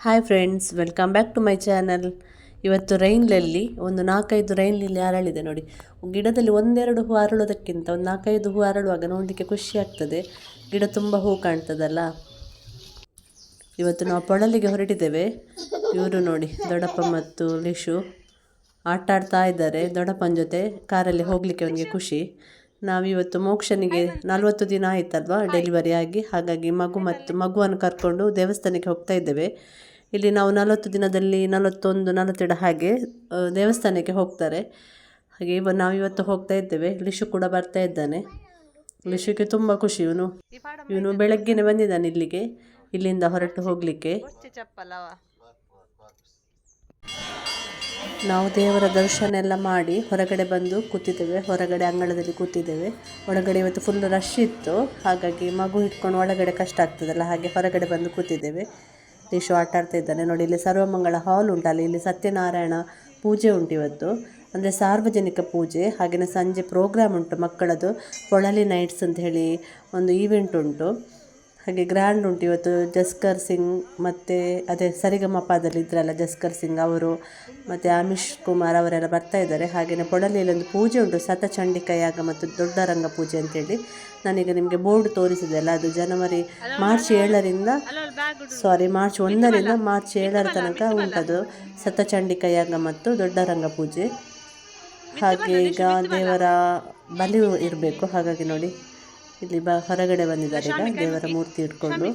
Hi friends welcome back to my channel ಇವತ್ತು ರೈನ್ಲಲ್ಲಿ ಒಂದು ನಾಲ್ಕೈದು ರೈನ್ಲಿಲ್ಲಿ ಅರಳಿದೆ ನೋಡಿ. ಗಿಡದಲ್ಲಿ ಒಂದೆರಡು ಹೂ ಅರಳೋದಕ್ಕಿಂತ ಒಂದು ನಾಲ್ಕೈದು ಹೂ ಅರಳುವಾಗ ನೋಡಲಿಕ್ಕೆ ಖುಷಿ ಆಗ್ತದೆ. ಗಿಡ ತುಂಬ ಹೂ ಕಾಣ್ತದಲ್ಲ. ಇವತ್ತು ನಾವು ಪೊಳಲಿಗೆ ಹೊರಟಿದ್ದೇವೆ. ಇವರು ನೋಡಿ ದೊಡ್ಡಪ್ಪ ಮತ್ತು ಲಿಶು ಆಟ ಆಡ್ತಾ ಇದ್ದಾರೆ. ದೊಡ್ಡಪ್ಪನ ಜೊತೆ ಕಾರಲ್ಲಿ ಹೋಗಲಿಕ್ಕೆ ಅವನಿಗೆ ಖುಷಿ. ನಾವಿವತ್ತು ಮೋಕ್ಷನಿಗೆ ನಲ್ವತ್ತು ದಿನ ಆಯ್ತಲ್ವಾ? ಡೆಲಿವರಿ ಆಗಿ. ಹಾಗಾಗಿ ಮಗು ಮತ್ತು ಮಗುವನ್ನು ಕರ್ಕೊಂಡು ದೇವಸ್ಥಾನಕ್ಕೆ ಹೋಗ್ತಾ ಇದ್ದೇವೆ. ಇಲ್ಲಿ ನಾವು ನಲವತ್ತು ದಿನದಲ್ಲಿ ನಲವತ್ತೊಂದು, ನಲವತ್ತೆರಡು ಹಾಗೆ ದೇವಸ್ಥಾನಕ್ಕೆ ಹೋಗ್ತಾರೆ. ಹಾಗೆ ಇವ ನಾವು ಇವತ್ತು ಹೋಗ್ತಾ ಇದ್ದೇವೆ. ಲಿಶು ಕೂಡ ಬರ್ತಾ ಇದ್ದಾನೆ. ಲಿಶುಗೆ ತುಂಬ ಖುಷಿ. ಇವನು ಇವನು ಬೆಳಗ್ಗೆನೆ ಬಂದಿದ್ದಾನೆ ಇಲ್ಲಿಗೆ. ಇಲ್ಲಿಂದ ಹೊರಟು ಹೋಗಲಿಕ್ಕೆ. ನಾವು ದೇವರ ದರ್ಶನ ಎಲ್ಲ ಮಾಡಿ ಹೊರಗಡೆ ಬಂದು ಕೂತಿದ್ದೇವೆ. ಹೊರಗಡೆ ಅಂಗಳದಲ್ಲಿ ಕೂತಿದ್ದೇವೆ. ಒಳಗಡೆ ಇವತ್ತು ಫುಲ್ ರಶ್ ಇತ್ತು. ಹಾಗಾಗಿ ಮಗು ಇಟ್ಕೊಂಡು ಒಳಗಡೆ ಕಷ್ಟ ಆಗ್ತದಲ್ಲ, ಹಾಗೆ ಹೊರಗಡೆ ಬಂದು ಕೂತಿದ್ದೇವೆ. ರಿಶು ಆಟ ಆಡ್ತಾ ಇದ್ದಾನೆ. ನೋಡಿ, ಇಲ್ಲಿ ಸರ್ವಮಂಗಳ ಹಾಲ್ ಉಂಟಲ್ಲ ಇಲ್ಲಿ ಸತ್ಯನಾರಾಯಣ ಪೂಜೆ ಉಂಟು ಇವತ್ತು. ಅಂದರೆ ಸಾರ್ವಜನಿಕ ಪೂಜೆ ಹಾಗೆಯೇ ಸಂಜೆ ಪ್ರೋಗ್ರಾಮ್ ಉಂಟು ಮಕ್ಕಳದು. ಪೊಳಲಿ ನೈಟ್ಸ್ ಅಂತ ಹೇಳಿ ಒಂದು ಈವೆಂಟ್ ಉಂಟು. ಹಾಗೆ ಗ್ರ್ಯಾಂಡ್ ಉಂಟು ಇವತ್ತು ಜಸ್ಕರ್ ಸಿಂಗ್ ಮತ್ತು ಅದೇ ಸರಿಗಮಪದಲ್ಲಿ ಇದ್ರಲ್ಲ ಜಸ್ಕರ್ ಸಿಂಗ್ ಅವರು ಮತ್ತು ಅಮಿಷ್ ಕುಮಾರ್ ಅವರೆಲ್ಲ ಬರ್ತಾ ಇದ್ದಾರೆ. ಹಾಗೆಯೇ ಪೊಡಲಿಯಲ್ಲಿ ಒಂದು ಪೂಜೆ ಉಂಟು ಸತಚಂಡಿಕ ಯಾಗ ಮತ್ತು ದೊಡ್ಡ ರಂಗ ಪೂಜೆ ಅಂತೇಳಿ ನಾನೀಗ ನಿಮಗೆ ಬೋರ್ಡ್ ತೋರಿಸಿದೆ ಅಲ್ಲ, ಅದು ಜನವರಿ ಮಾರ್ಚ್ ಏಳರಿಂದ ಸಾರಿ ಮಾರ್ಚ್ ಒಂದರಿಂದ ಮಾರ್ಚ್ ಏಳರ ತನಕ ಉಂಟದು ಸತಚಂಡಿಕ ಯಾಗ ಮತ್ತು ದೊಡ್ಡ ರಂಗ ಪೂಜೆ. ಹಾಗೆ ಈಗ ದೇವರ ಬಲಿ ಇರಬೇಕು, ಹಾಗಾಗಿ ನೋಡಿ. ಇಲ್ಲಿ ಬ ಹೊರಗಡೆ ಬಂದಿದ್ದಾರೆ ಈಗ ದೇವರ ಮೂರ್ತಿ ಇಟ್ಕೊಂಡು.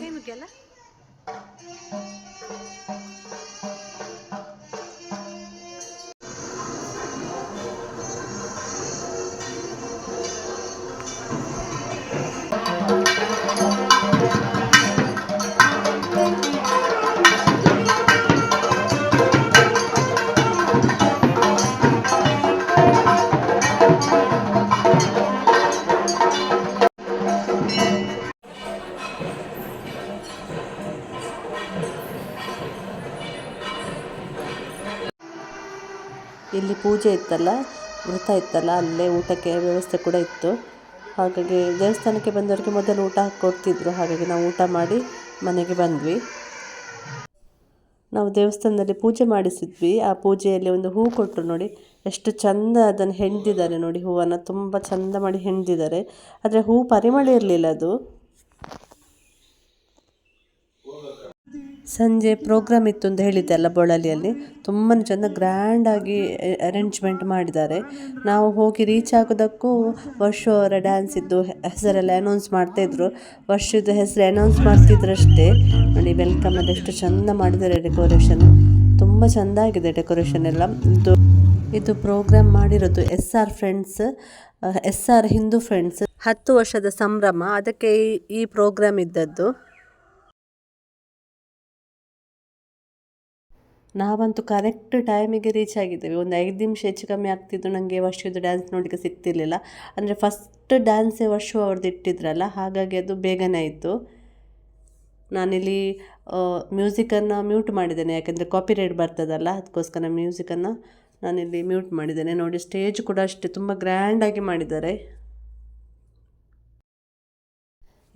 ಇಲ್ಲಿ ಪೂಜೆ ಇತ್ತಲ್ಲ ವೃತ ಇತ್ತಲ್ಲ, ಅಲ್ಲೇ ಊಟಕ್ಕೆ ವ್ಯವಸ್ಥೆ ಕೂಡ ಇತ್ತು. ಹಾಗಾಗಿ ದೇವಸ್ಥಾನಕ್ಕೆ ಬಂದವರಿಗೆ ಮೊದಲು ಊಟ ಕೊಡ್ತಿದ್ರು. ಹಾಗಾಗಿ ನಾವು ಊಟ ಮಾಡಿ ಮನೆಗೆ ಬಂದ್ವಿ. ನಾವು ದೇವಸ್ಥಾನದಲ್ಲಿ ಪೂಜೆ ಮಾಡಿಸಿದ್ವಿ. ಆ ಪೂಜೆಯಲ್ಲಿ ಒಂದು ಹೂ ಕೊಟ್ಟರು ನೋಡಿ, ಎಷ್ಟು ಚಂದ ಅದನ್ನು ಹೆಣ್ದಿದ್ದಾರೆ ನೋಡಿ. ಹೂವನ್ನು ತುಂಬ ಚಂದ ಮಾಡಿ ಹೆಣ್ದಿದ್ದಾರೆ. ಆದರೆ ಹೂ ಪರಿಮಳ ಇರಲಿಲ್ಲ ಅದು. ಸಂಜೆ ಪ್ರೋಗ್ರಾಮ್ ಇತ್ತು ಅಂತ ಹೇಳಿದ್ದೆ ಅಲ್ಲ ಬೊಳಲಿಯಲ್ಲಿ ತುಂಬ ಚೆಂದ ಗ್ರ್ಯಾಂಡಾಗಿ ಅರೇಂಜ್ಮೆಂಟ್ ಮಾಡಿದ್ದಾರೆ. ನಾವು ಹೋಗಿ ರೀಚ್ ಆಗೋದಕ್ಕೂ ವರ್ಷ ಅವರ ಡ್ಯಾನ್ಸ್ ಇದ್ದು ಹೆಸರೆಲ್ಲ ಅನೌನ್ಸ್ ಮಾಡ್ತಾಯಿದ್ರು ವರ್ಷದ ಹೆಸರು ಅನೌನ್ಸ್ ಮಾಡ್ತಿದ್ರಷ್ಟೇ. ನೋಡಿ ವೆಲ್ಕಮ್ ಅದು ಎಷ್ಟು ಚಂದ ಮಾಡಿದ್ದಾರೆ ಡೆಕೋರೇಷನ್ ತುಂಬ ಚೆಂದ ಆಗಿದೆ ಡೆಕೋರೇಷನ್ ಎಲ್ಲ. ಇದು ಇದು ಪ್ರೋಗ್ರಾಮ್ ಮಾಡಿರೋದು S R friends S R Hindu friends ಹತ್ತು ವರ್ಷದ ಸಂಭ್ರಮ. ಅದಕ್ಕೆ ಈ ಪ್ರೋಗ್ರಾಮ್ ಇದ್ದದ್ದು. ನಾವಂತೂ ಕರೆಕ್ಟ್ ಟೈಮಿಗೆ ರೀಚ್ ಆಗಿದ್ದೇವೆ. ಒಂದು ಐದು ನಿಮಿಷ ಹೆಚ್ಚು ಕಮ್ಮಿ ಆಗ್ತಿದ್ದು ನನಗೆ ವರ್ಷದ್ದು ಡ್ಯಾನ್ಸ್ ನೋಡಲಿಕ್ಕೆ ಸಿಗ್ತಿರ್ಲಿಲ್ಲ. ಅಂದರೆ ಫಸ್ಟ್ ಡ್ಯಾನ್ಸೇ ವರ್ಷ ಅವ್ರದ್ದು ಇಟ್ಟಿದ್ರಲ್ಲ, ಹಾಗಾಗಿ ಅದು ಬೇಗನೆ ಆಯಿತು. ನಾನಿಲ್ಲಿ ಮ್ಯೂಸಿಕನ್ನು ಮ್ಯೂಟ್ ಮಾಡಿದ್ದೇನೆ, ಯಾಕೆಂದರೆ ಕಾಪಿರೈಟ್ ಬರ್ತದಲ್ಲ, ಅದಕ್ಕೋಸ್ಕರ ಮ್ಯೂಸಿಕನ್ನು ನಾನಿಲ್ಲಿ ಮ್ಯೂಟ್ ಮಾಡಿದ್ದೇನೆ. ನೋಡಿ ಸ್ಟೇಜ್ ಕೂಡ ಅಷ್ಟೇ, ತುಂಬ ಗ್ರ್ಯಾಂಡಾಗಿ ಮಾಡಿದ್ದಾರೆ.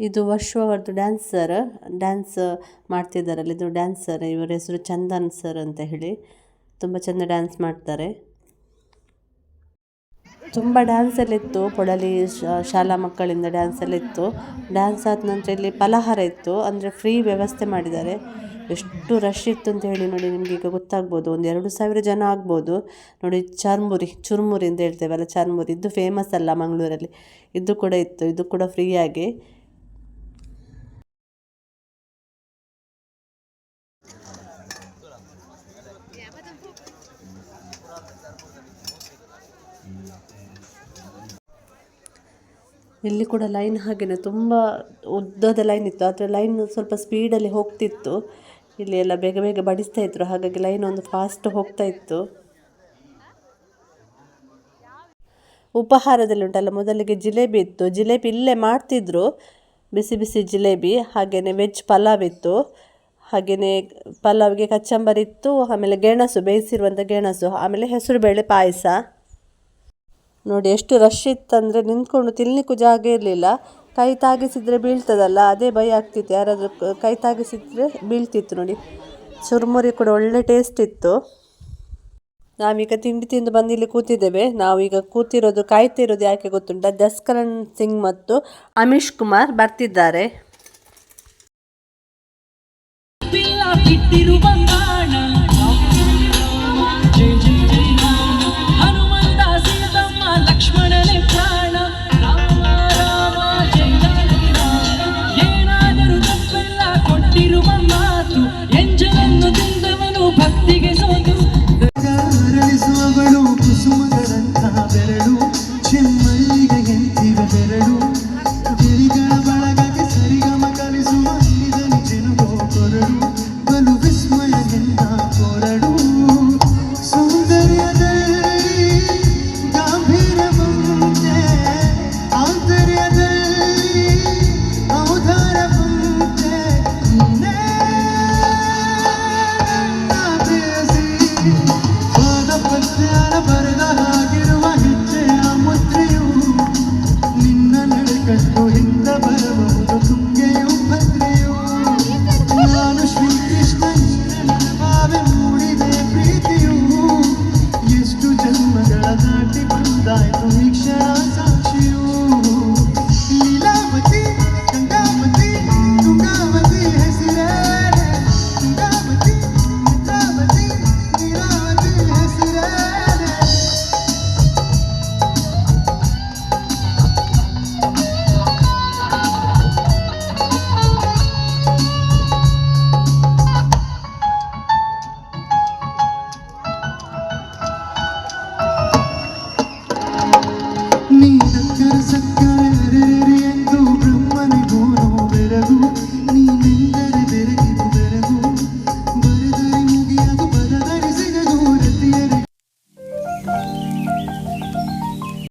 ಇದು ವರ್ಷ ಡ್ಯಾನ್ಸರ್, ಡ್ಯಾನ್ಸ್ ಮಾಡ್ತಿದ್ದಾರಲ್ಲ ಇದು ಡ್ಯಾನ್ಸರ್, ಇವರ ಹೆಸರು ಚಂದನ್ ಸರ್ ಅಂತ ಹೇಳಿ. ತುಂಬ ಚೆಂದ ಡ್ಯಾನ್ಸ್ ಮಾಡ್ತಾರೆ. ತುಂಬ ಡ್ಯಾನ್ಸ್ ಎಲ್ಲ ಇತ್ತು ಪೊಳಲಿ ಶಾಲಾ ಮಕ್ಕಳಿಂದ ಡ್ಯಾನ್ಸ್ ಎಲ್ಲ ಇತ್ತು ಡ್ಯಾನ್ಸ್ ಆದ ನಂತರ ಇಲ್ಲಿ ಫಲಹಾರ ಇತ್ತು. ಅಂದರೆ ಫ್ರೀ ವ್ಯವಸ್ಥೆ ಮಾಡಿದ್ದಾರೆ. ಎಷ್ಟು ರಶ್ ಇತ್ತು ಅಂತ ಹೇಳಿ ನೋಡಿ, ನಿಮಗೆ ಈಗ ಗೊತ್ತಾಗ್ಬೋದು. ಒಂದು ಎರಡು ಸಾವಿರ ಜನ ಆಗ್ಬೋದು. ನೋಡಿ, ಚರ್ಮುರಿ, ಚುರ್ಮುರಿ ಅಂತ ಹೇಳ್ತೇವಲ್ಲ, ಚರ್ಮುರಿ. ಇದು ಫೇಮಸ್ ಅಲ್ಲ ಮಂಗಳೂರಲ್ಲಿ. ಇದು ಕೂಡ ಇತ್ತು. ಇದು ಕೂಡ ಫ್ರೀಯಾಗಿ ಇಲ್ಲಿ ಕೂಡ ಲೈನ್ ಹಾಗೆಯೇ ತುಂಬ ಉದ್ದದ ಲೈನ್ ಇತ್ತು. ಆದರೆ ಲೈನ್ ಸ್ವಲ್ಪ ಸ್ಪೀಡಲ್ಲಿ ಹೋಗ್ತಿತ್ತು. ಇಲ್ಲಿ ಎಲ್ಲ ಬೇಗ ಬೇಗ ಬಡಿಸ್ತಾ ಇದ್ರು. ಹಾಗಾಗಿ ಲೈನ್ ಒಂದು ಫಾಸ್ಟ್ ಹೋಗ್ತಾ ಇತ್ತು. ಉಪಹಾರದಲ್ಲಿ ಉಂಟಲ್ಲ, ಮೊದಲಿಗೆ ಜಿಲೇಬಿ ಇತ್ತು. ಜಿಲೇಬಿ ಇಲ್ಲೇ ಮಾಡ್ತಿದ್ರು. ಬಿಸಿ ಬಿಸಿ ಜಿಲೇಬಿ ಹಾಗೆಯೇ ವೆಜ್ ಪಲಾವ್ ಇತ್ತು. ಹಾಗೆಯೇ ಪಲಾವ್ಗೆ ಕಚ್ಚಂಬರಿ ಇತ್ತು, ಆಮೇಲೆ ಗೆಣಸು ಬೇಯಿಸಿರುವಂಥ ಗೆಣಸು, ಆಮೇಲೆ ಹೆಸರುಬೇಳೆ ಪಾಯಸ. ನೋಡಿ, ಎಷ್ಟು ರಶ್ ಇತ್ತಂದರೆ ನಿಂತ್ಕೊಂಡು ತಿನ್ನಲಿಕ್ಕೂ ಜಾಗ ಇರಲಿಲ್ಲ. ಕೈ ತಾಗಿಸಿದರೆ ಬೀಳ್ತದಲ್ಲ, ಅದೇ ಭಯ ಆಗ್ತಿತ್ತು. ಯಾರಾದರೂ ಕೈ ತಾಗಿಸಿದರೆ ಬೀಳ್ತಿತ್ತು ನೋಡಿ. ಚುರುಮುರಿ ಕೂಡ ಒಳ್ಳೆ ಟೇಸ್ಟ್ ಇತ್ತು. ನಾವೀಗ ತಿಂಡಿ ತಿಂದು ಬಂದು ಇಲ್ಲಿ ಕೂತಿದ್ದೇವೆ. ನಾವೀಗ ಕೂತಿರೋದು, ಕಾಯ್ತಿರೋದು ಯಾಕೆ ಗೊತ್ತುಂಟ? ಜಸ್ಕರಣ್ ಸಿಂಗ್ ಮತ್ತು ಅಮಿಶ್ ಕುಮಾರ್ ಬರ್ತಿದ್ದಾರೆ.